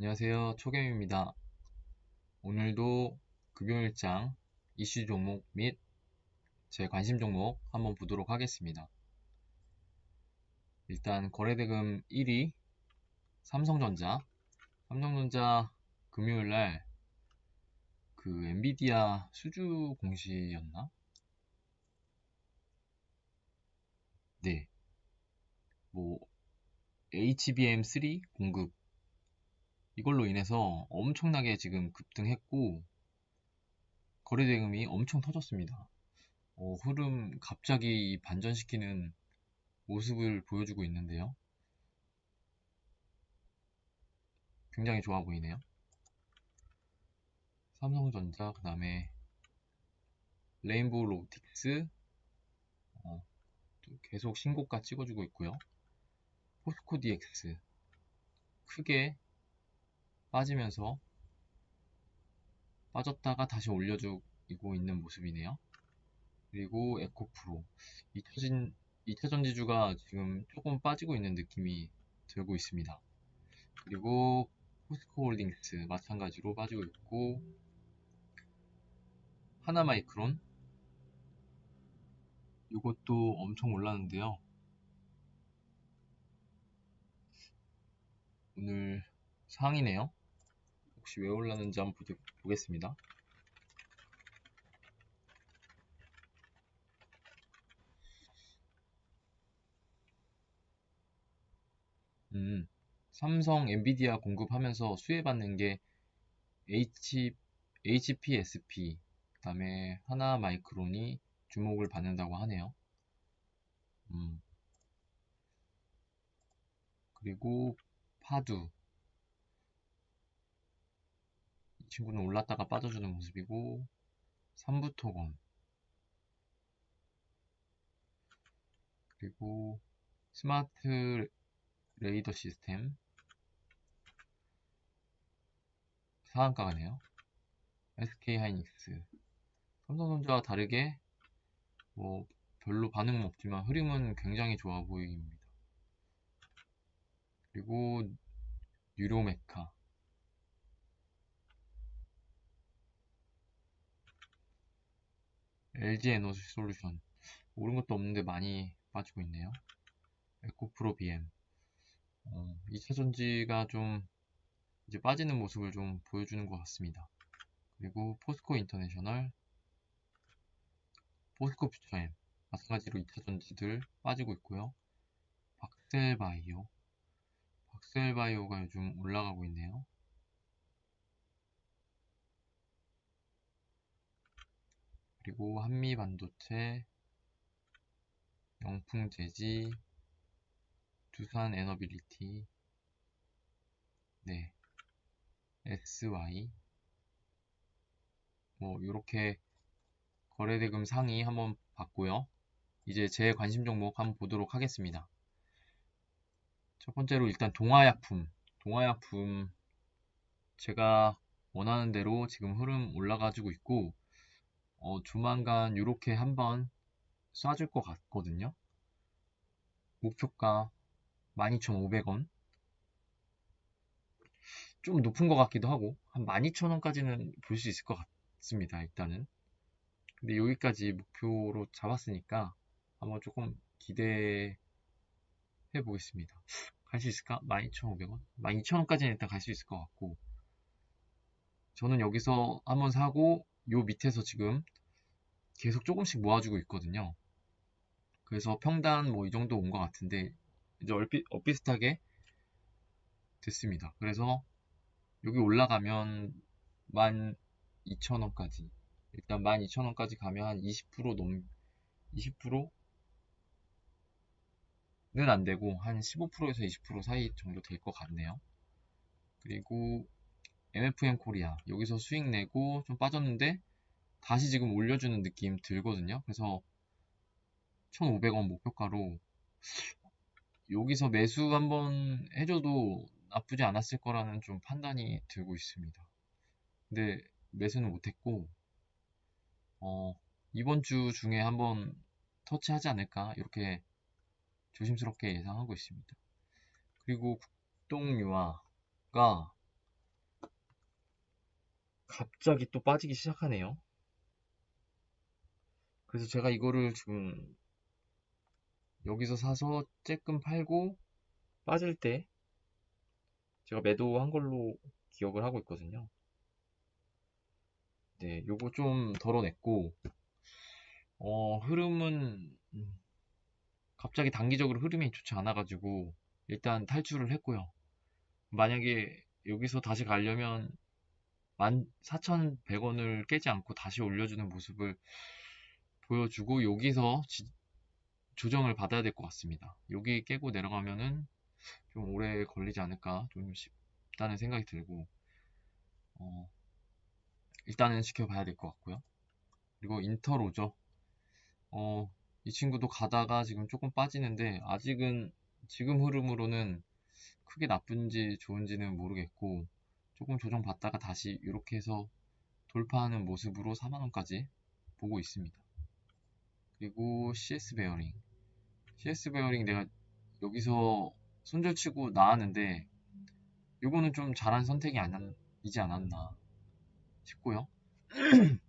안녕하세요. 초겸입니다. 오늘도 급여일장 이슈 종목 및 제 관심 종목 한번 보도록 하겠습니다. 일단 거래대금 1위 삼성전자 삼성전자 금요일날 그 엔비디아 수주 공시였나? 네. 뭐 HBM3 공급 이걸로 인해서 엄청나게 지금 급등했고 거래 대금이 엄청 터졌습니다. 어, 흐름 갑자기 반전시키는 모습을 보여주고 있는데요. 굉장히 좋아 보이네요. 삼성전자, 그 다음에 레인보우 로틱스 어, 계속 신고가 찍어주고 있고요. 포스코 DX 크게 빠지면서 빠졌다가 다시 올려주고 있는 모습이네요. 그리고 에코프로 2차전, 2차전 지주가 지금 조금 빠지고 있는 느낌이 들고 있습니다. 그리고 포스코홀딩스 마찬가지로 빠지고 있고 하나마이크론 이것도 엄청 올랐는데요. 오늘 상이네요. 혹시 왜 올랐는지 한번 보겠습니다. 음, 삼성 엔비디아 공급하면서 수혜받는 게 H, HPSP, 그 다음에 하나 마이크론이 주목을 받는다고 하네요. 음. 그리고 파두 이 친구는 올랐다가 빠져주는 모습이고 삼부토건. 그리고 스마트 레이더 시스템. 상한가가네요. SK 하이닉스. 삼성전자와 다르게 뭐 별로 반응은 없지만 흐름은 굉장히 좋아 보입니다. 그리고 뉴로메카 LG 에너지 솔루션 오른 것도 없는데 많이 빠지고 있네요. 에코프로 BM 어, 2차 전지가 좀 이제 빠지는 모습을 좀 보여주는 것 같습니다. 그리고 포스코 인터내셔널 포스코 퓨처엠 마찬가지로 2차 전지들 빠지고 있고요. 박셀바이오. 박셀바이오가 요즘 올라가고 있네요 그리고 한미반도체, 영풍재지, 두산 에너빌리티, 네, SY, 뭐 이렇게 거래대금 상위 한번 봤고요. 이제 제 관심 종목 한번 보도록 하겠습니다. 첫 번째로 일단 동화약품, 동화약품 제가 원하는 대로 지금 흐름 올라가지고 있고 어, 조만간 이렇게 한번 쏴줄 것 같거든요. 목표가 12,500원. 좀 높은 것 같기도 하고, 한 12,000원까지는 볼 수 있을 것 같습니다, 일단은. 근데 여기까지 목표로 잡았으니까 한번 조금 기대해 보겠습니다. 갈 수 있을까? 12,500원? 12,000원까지는 일단 갈 수 있을 것 같고, 저는 여기서 한번 사고, 요 밑에서 지금 계속 조금씩 모아주고 있거든요. 그래서 평단 뭐 이 정도 온 것 같은데 이제 얼핏 엇비슷하게 됐습니다. 그래서 여기 올라가면 12,000원까지 일단 12,000원까지 가면 한 20% 넘, 20%는 안 되고 한 15%에서 20% 사이 정도 될 것 같네요. 그리고 MFM 코리아 여기서 수익 내고 좀 빠졌는데 다시 지금 올려주는 느낌 들거든요. 그래서 1,500원 목표가로 여기서 매수 한번 해줘도 나쁘지 않았을 거라는 좀 판단이 들고 있습니다. 근데 매수는 못했고 어, 이번 주 중에 한번 터치하지 않을까 이렇게 조심스럽게 예상하고 있습니다. 그리고 국동유화가 갑자기 또 빠지기 시작하네요. 그래서 제가 이거를 지금 여기서 사서 쬐끔 팔고 빠질 때 제가 매도한 걸로 기억을 하고 있거든요. 네, 요거 좀 덜어냈고 어, 흐름은 음, 갑자기 단기적으로 흐름이 좋지 않아가지고 일단 탈출을 했고요. 만약에 여기서 다시 가려면 14,100원을 깨지 않고 다시 올려주는 모습을 보여주고 여기서 지, 조정을 받아야 될 것 같습니다. 여기 깨고 내려가면은 좀 오래 걸리지 않을까 좀 싶다는 생각이 들고 어, 일단은 지켜봐야 될 것 같고요. 그리고 인터로죠. 어, 이 친구도 가다가 지금 조금 빠지는데 아직은 지금 흐름으로는 크게 나쁜지 좋은지는 모르겠고 조금 조정받다가 다시 이렇게 해서 돌파하는 모습으로 4만원까지 보고 있습니다. 그리고 CS 베어링 CS 베어링 내가 여기서 손절치고 나왔는데 이거는 좀 잘한 선택이 아니지 않았나 싶고요.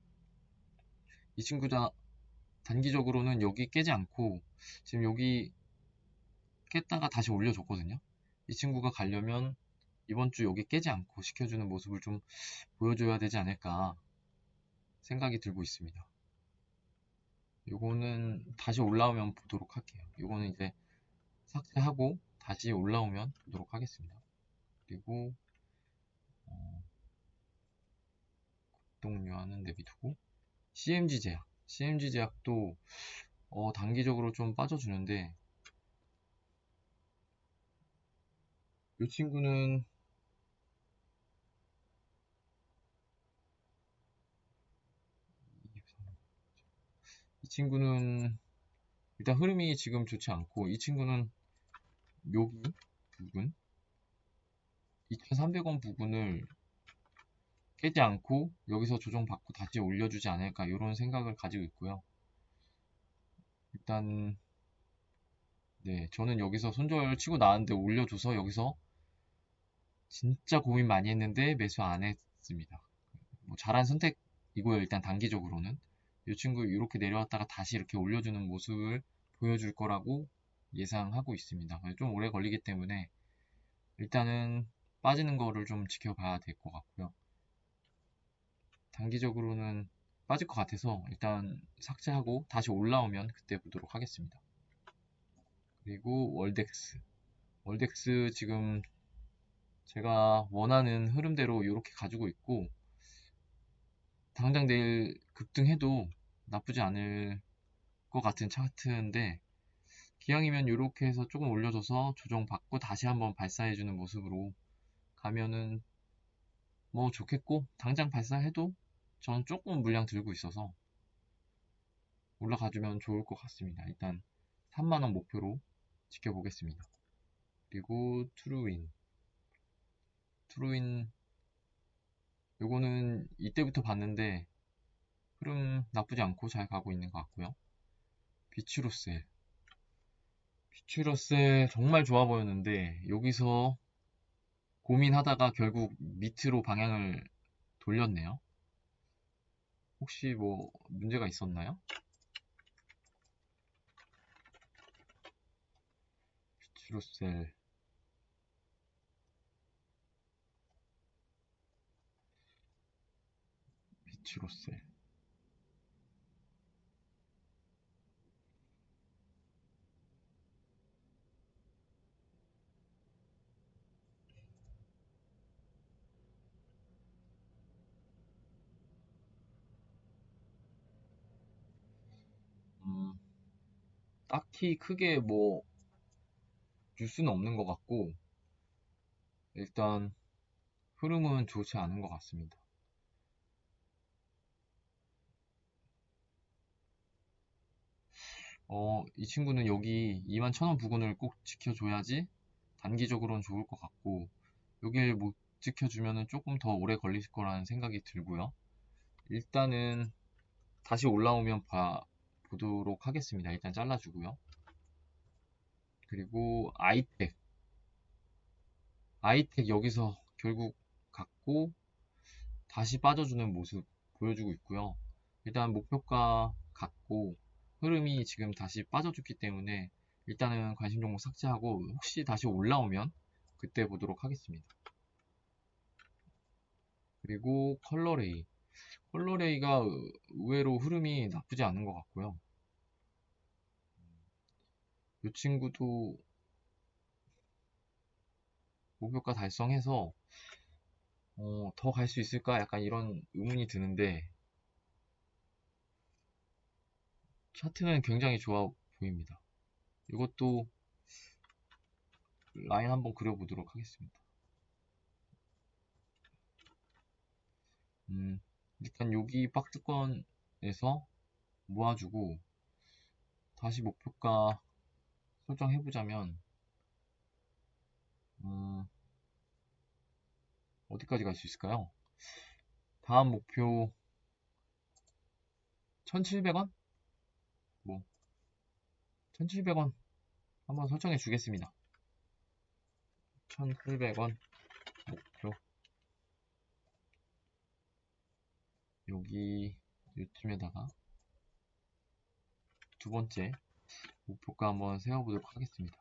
이 친구가 단기적으로는 여기 깨지 않고 지금 여기 깼다가 다시 올려줬거든요. 이 친구가 가려면 이번 주 여기 깨지 않고 시켜주는 모습을 좀 보여줘야 되지 않을까 생각이 들고 있습니다. 요거는 다시 올라오면 보도록 할게요. 요거는 이제 삭제하고 다시 올라오면 보도록 하겠습니다. 그리고 어, 급동료하는 내비두고 CMG 제약 CMG 제약도 어, 단기적으로 좀 빠져주는데 이 친구는 이 친구는 일단 흐름이 지금 좋지 않고 이 친구는 여기 부분 2300원 부분을 깨지 않고 여기서 조정받고 다시 올려주지 않을까 이런 생각을 가지고 있고요. 일단 네 저는 여기서 손절 치고 나왔는데 올려줘서 여기서 진짜 고민 많이 했는데 매수 안 했습니다. 뭐 잘한 선택이고요. 일단 단기적으로는 이 친구 이렇게 내려왔다가 다시 이렇게 올려주는 모습을 보여줄 거라고 예상하고 있습니다. 좀 오래 걸리기 때문에 일단은 빠지는 거를 좀 지켜봐야 될 것 같고요. 단기적으로는 빠질 것 같아서 일단 삭제하고 다시 올라오면 그때 보도록 하겠습니다. 그리고 월덱스. 월덱스 지금 제가 원하는 흐름대로 이렇게 가지고 있고 당장 내일 급등해도 나쁘지 않을 것 같은 차트인데 기왕이면 이렇게 해서 조금 올려줘서 조정받고 다시 한번 발사해주는 모습으로 가면은 뭐 좋겠고 당장 발사해도 저는 조금 물량 들고 있어서 올라가주면 좋을 것 같습니다. 일단 3만원 목표로 지켜보겠습니다. 그리고 트루윈 트루인 요거는 이때부터 봤는데 흐름 나쁘지 않고 잘 가고 있는 것 같고요. 비추로셀 비추로셀 정말 좋아 보였는데 여기서 고민하다가 결국 밑으로 방향을 돌렸네요. 혹시 뭐 문제가 있었나요? 비추로셀 비추로셀 음, 딱히 크게 뭐 뉴스는 없는 것 같고 일단 흐름은 좋지 않은 것 같습니다. 어, 이 친구는 여기 21,000원 부근을 꼭 지켜줘야지 단기적으로는 좋을 것 같고 여기를 못 지켜주면 조금 더 오래 걸릴 거라는 생각이 들고요. 일단은 다시 올라오면 봐, 보도록 하겠습니다. 일단 잘라주고요. 그리고 아이텍 아이텍 여기서 결국 갔고 다시 빠져주는 모습 보여주고 있고요. 일단 목표가 같고 흐름이 지금 다시 빠져줬기 때문에 일단은 관심 종목 삭제하고 혹시 다시 올라오면 그때 보도록 하겠습니다. 그리고 컬러레이. 컬러레이가 의외로 흐름이 나쁘지 않은 것 같고요. 이 친구도 목표가 달성해서 어, 더 갈 수 있을까? 약간 이런 의문이 드는데 차트는 굉장히 좋아 보입니다. 이것도 라인 한번 그려보도록 하겠습니다. 음, 일단 여기 박스권에서 모아주고 다시 목표가 설정해보자면 음, 어디까지 갈 수 있을까요? 다음 목표 1700원? 뭐 1700원 한번 설정해 주겠습니다. 1700원 목표 여기 요쯤에다가 두 번째 목표가 한번 세워보도록 하겠습니다.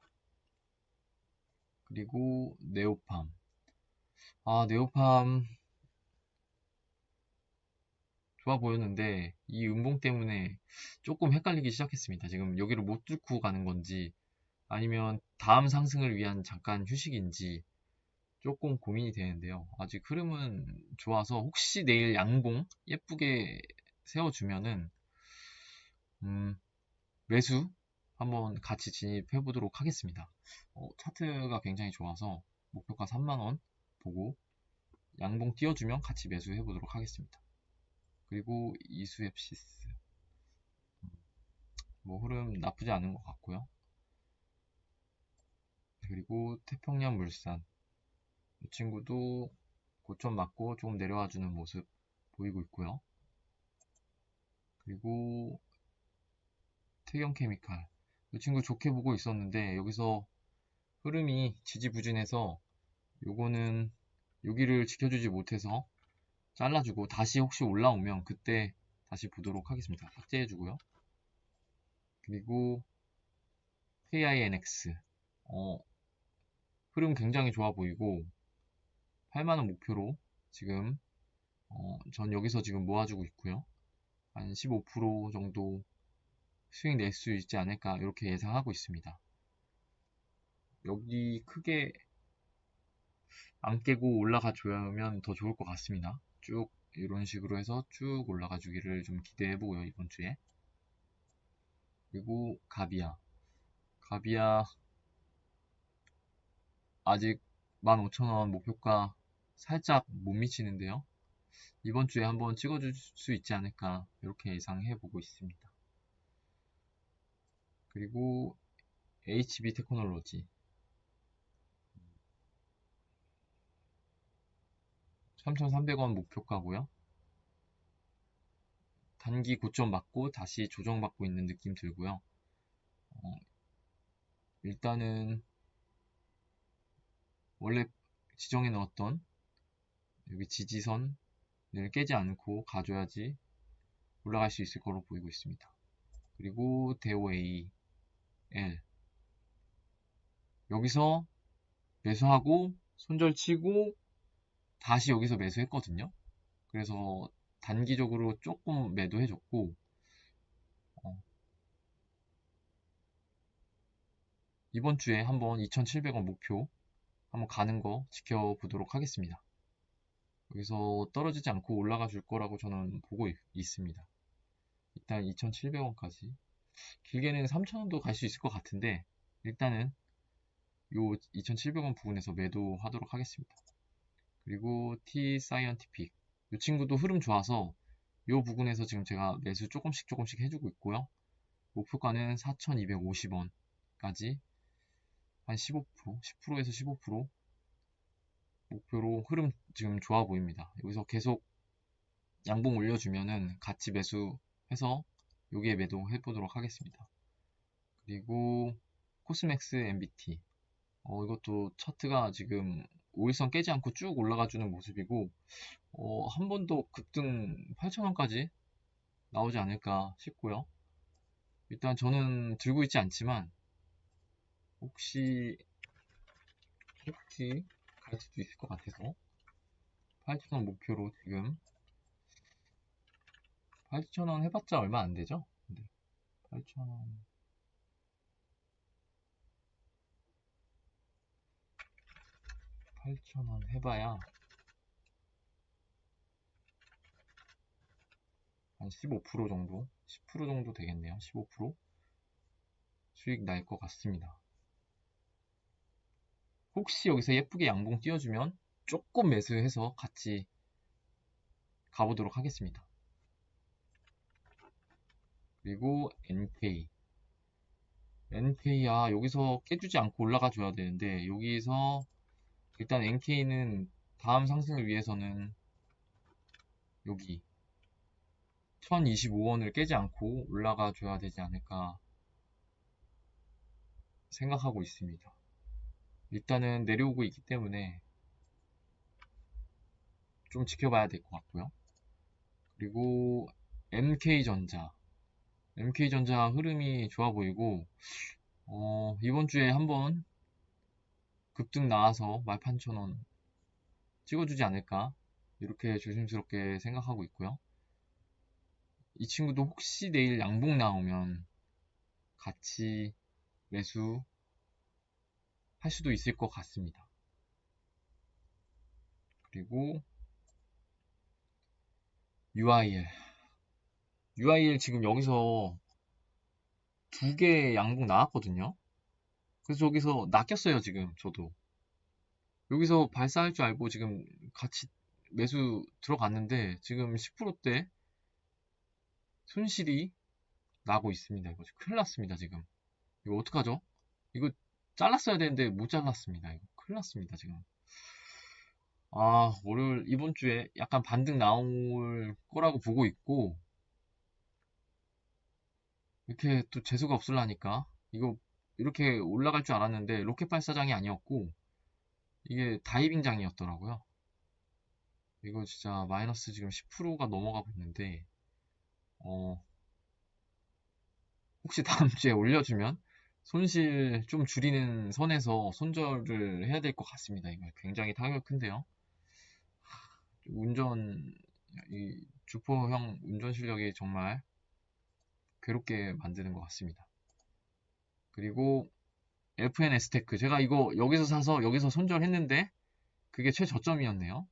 그리고 네오팜 아 네오팜 좋아 보였는데 이 음봉 때문에 조금 헷갈리기 시작했습니다. 지금 여기를 못 뚫고 가는 건지 아니면 다음 상승을 위한 잠깐 휴식인지 조금 고민이 되는데요. 아직 흐름은 좋아서 혹시 내일 양봉 예쁘게 세워주면은 음, 매수 한번 같이 진입해 보도록 하겠습니다. 어, 차트가 굉장히 좋아서 목표가 3만원 보고 양봉 띄워주면 같이 매수해 보도록 하겠습니다. 그리고 이수앱시스 뭐 흐름 나쁘지 않은 것 같고요. 그리고 태평양 물산 이 친구도 고점 맞고 조금 내려와 주는 모습 보이고 있고요. 그리고 태경 케미칼 이 친구 좋게 보고 있었는데 여기서 흐름이 지지부진해서 요거는 여기를 지켜주지 못해서 잘라주고 다시 혹시 올라오면 그때 다시 보도록 하겠습니다. 삭제해 주고요. 그리고 KINX 어, 흐름 굉장히 좋아 보이고 8만원 목표로 지금 어, 전 여기서 지금 모아주고 있고요. 한 15% 정도 수익 낼 수 있지 않을까 이렇게 예상하고 있습니다. 여기 크게 안 깨고 올라가 줘야면 더 좋을 것 같습니다. 쭉 이런 식으로 해서 쭉 올라가 주기를 좀 기대해 보고요 이번 주에 그리고 가비아 가비아 아직 15,000원 목표가 살짝 못 미치는데요 이번 주에 한번 찍어줄 수 있지 않을까 이렇게 예상해 보고 있습니다 그리고 HB 테크놀로지 3,300원 목표가고요. 단기 고점 맞고 다시 조정받고 있는 느낌 들고요. 어, 일단은 원래 지정해 넣었던 여기 지지선을 깨지 않고 가줘야지 올라갈 수 있을 거로 보이고 있습니다. 그리고 대오A L 여기서 매수하고 손절 치고 다시 여기서 매수했거든요. 그래서 단기적으로 조금 매도해줬고 어, 이번 주에 한번 2,700원 목표 한번 가는 거 지켜보도록 하겠습니다. 여기서 떨어지지 않고 올라가 줄 거라고 저는 보고 있, 습니다 일단 2,700원까지 길게는 3,000원도 갈 수 있을 것 같은데 일단은 요 2,700원 부분에서 매도하도록 하겠습니다. 그리고 T 사이언티픽 이 친구도 흐름 좋아서 이 부분에서 지금 제가 매수 조금씩 조금씩 해주고 있고요. 목표가는 4,250원까지 한 15%, 10%에서 15% 목표로 흐름 지금 좋아 보입니다. 여기서 계속 양봉 올려주면은 같이 매수해서 여기에 매도해 보도록 하겠습니다. 그리고 코스맥스 MBT 어, 이것도 차트가 지금 5일선 깨지 않고 쭉 올라가주는 모습이고 어, 한 번 더 급등 8,000원까지 나오지 않을까 싶고요. 일단 저는 들고 있지 않지만 혹시 혹시 갈 수도 있을 것 같아서 8,000원 목표로 지금 8,000원 해봤자 얼마 안 되죠? 8,000원. 8,000원 해봐야 한 15% 정도? 10% 정도 되겠네요. 15% 수익 날 것 같습니다 혹시 여기서 예쁘게 양봉 띄워주면 조금 매수해서 같이 가보도록 하겠습니다 그리고 NK NK 아 여기서 깨주지 않고 올라가 줘야 되는데 여기서 일단 NK는 다음 상승을 위해서는 여기 1025원을 깨지 않고 올라가 줘야 되지 않을까 생각하고 있습니다. 일단은 내려오고 있기 때문에 좀 지켜봐야 될 것 같고요. 그리고 MK전자 MK전자 흐름이 좋아 보이고 어, 이번 주에 한번 급등 나와서 18,000원 찍어주지 않을까 이렇게 조심스럽게 생각하고 있고요. 이 친구도 혹시 내일 양봉 나오면 같이 매수 할 수도 있을 것 같습니다. 그리고 UIL UIL 지금 여기서 두 개 양봉 나왔거든요. 그래서 여기서 낚였어요 지금 저도. 여기서 발사할 줄 알고 지금 같이 매수 들어갔는데 지금 10%대 손실이 나고 있습니다. 이거 큰일 났습니다 지금. 이거 어떡하죠? 이거 잘랐어야 되는데 못 잘랐습니다 이거 큰일 났습니다 지금 아 월요일 이번 주에 약간 반등 나올 거라고 보고 있고 이렇게 또 재수가 없을라니까 이거 이렇게 올라갈 줄 알았는데 로켓 발사장이 아니었고 이게 다이빙장이었더라고요. 이거 진짜 마이너스 지금 10%가 넘어가고 있는데 어 혹시 다음 주에 올려주면 손실 좀 줄이는 선에서 손절을 해야 될 것 같습니다. 이거 굉장히 타격 큰데요. 운전 이 주포형 운전 실력이 정말 괴롭게 만드는 것 같습니다. 그리고 FNS 테크 제가 이거 여기서 사서 여기서 손절했는데 그게 최저점이었네요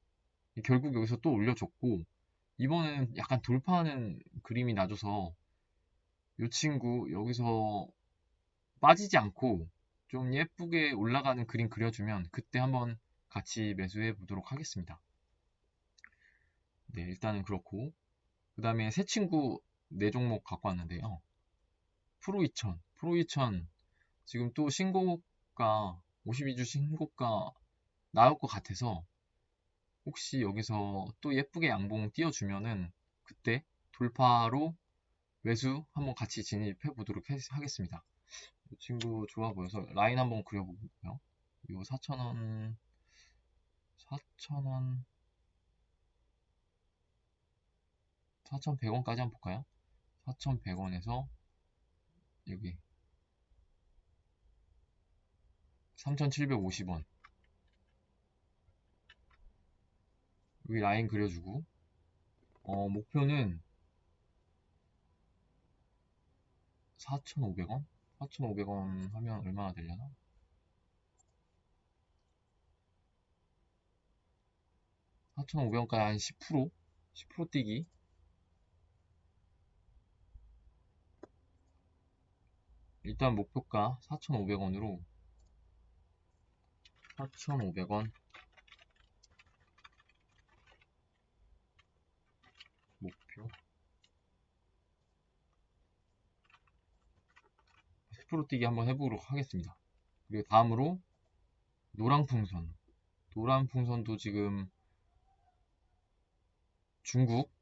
결국 여기서 또 올려줬고 이번에는 약간 돌파하는 그림이 나줘서 이 친구 여기서 빠지지 않고 좀 예쁘게 올라가는 그림 그려주면 그때 한번 같이 매수해 보도록 하겠습니다. 네 일단은 그렇고. 그 다음에 새 친구 네 종목 갖고 왔는데요. 프로 2000 프로 2000 지금 또 신고가 52주 신고가 나올 것 같아서 혹시 여기서 또 예쁘게 양봉 띄워주면은 그때 돌파로 매수 한번 같이 진입해 보도록 하겠습니다. 이 친구 좋아 보여서 라인 한번 그려보고요. 이 4,000원 4,000원 4,100원까지 한번 볼까요? 4,100원에서 여기 3,750원 여기 라인 그려주고 어, 목표는 4,500원? 4,500원 하면 얼마나 되려나? (4,500원까지) 한 10%? 10% 뛰기 일단 목표가 4,500원으로 4,500원 목표 10% 뛰기 한번 해보도록 하겠습니다. 그리고 다음으로 노랑 풍선 노랑풍선도 지금 중국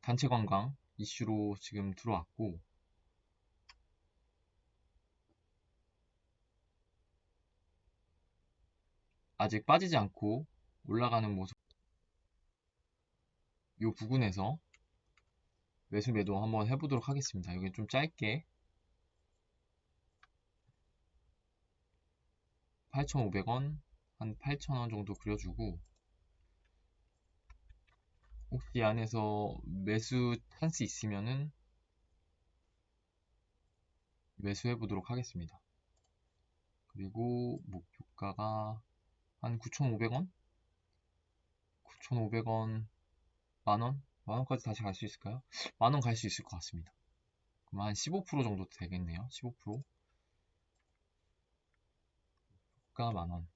단체 관광 이슈로 지금 들어왔고 아직 빠지지 않고 올라가는 모습 이 부근에서 매수 매도 한번 해보도록 하겠습니다. 여기 좀 짧게 8,500원 한 8,000원 정도 그려주고 혹시 안에서 매수 찬스 있으면은 매수해 보도록 하겠습니다. 그리고 목표가가 한 9,500원? 9,500원 만원? 만원까지 다시 갈 수 있을까요? 만원 갈 수 있을 것 같습니다. 그럼 한 15% 정도 되겠네요. 15%. 가 만원.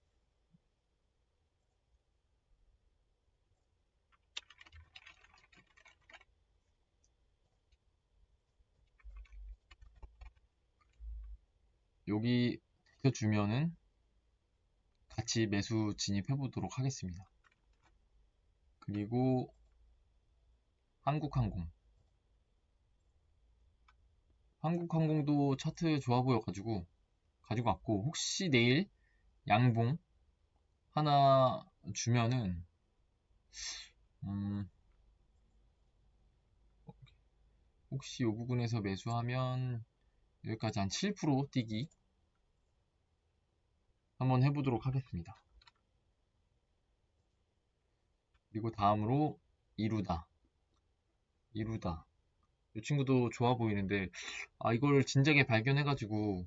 여기 지켜주면은 같이 매수 진입해 보도록 하겠습니다. 그리고 한국항공 한국항공도 차트 좋아 보여가지고 가지고 왔고 혹시 내일 양봉 하나 주면은 음 혹시 이 부분에서 매수하면 여기까지 한 7% 뛰기 한번 해보도록 하겠습니다. 그리고 다음으로 이루다. 이루다. 이 친구도 좋아 보이는데, 아, 이걸 진작에 발견해가지고,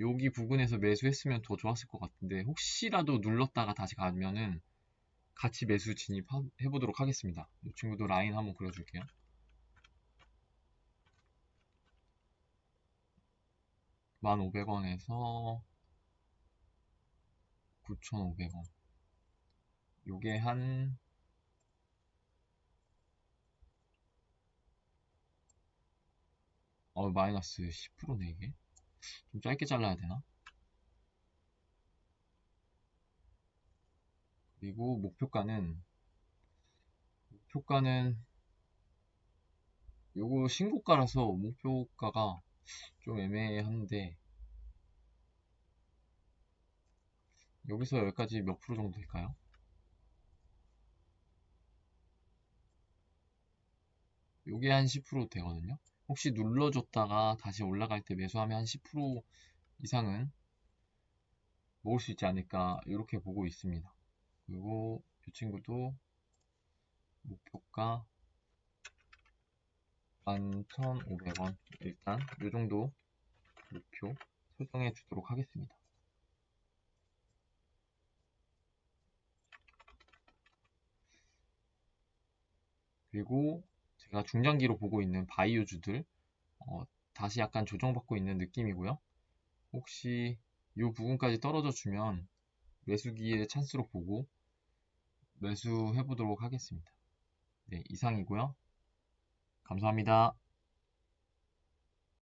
여기 부근에서 매수했으면 더 좋았을 것 같은데, 혹시라도 눌렀다가 다시 가면은, 같이 매수 진입해 보도록 하겠습니다. 이 친구도 라인 한번 그려줄게요. 만 오백 원에서 9,500원. 요게 한 어, 마이너스 10%네, 이게. 좀 짧게 잘라야 되나? 그리고 목표가는, 목표가는, 요거 신고가라서 목표가가 좀 애매한데, 여기서 여기까지 몇 프로 정도 될까요? 요게 한 10% 되거든요. 혹시 눌러줬다가 다시 올라갈 때 매수하면 한 10% 이상은 먹을 수 있지 않을까 이렇게 보고 있습니다. 그리고 이 친구도 목표가 11,500원 일단 이 정도 목표 설정해 주도록 하겠습니다. 그리고 제가 중장기로 보고 있는 바이오주들 어, 다시 약간 조정받고 있는 느낌이고요. 혹시 이 부분까지 떨어져 주면 매수기의 찬스로 보고 매수해 보도록 하겠습니다. 네, 이상이고요. 감사합니다.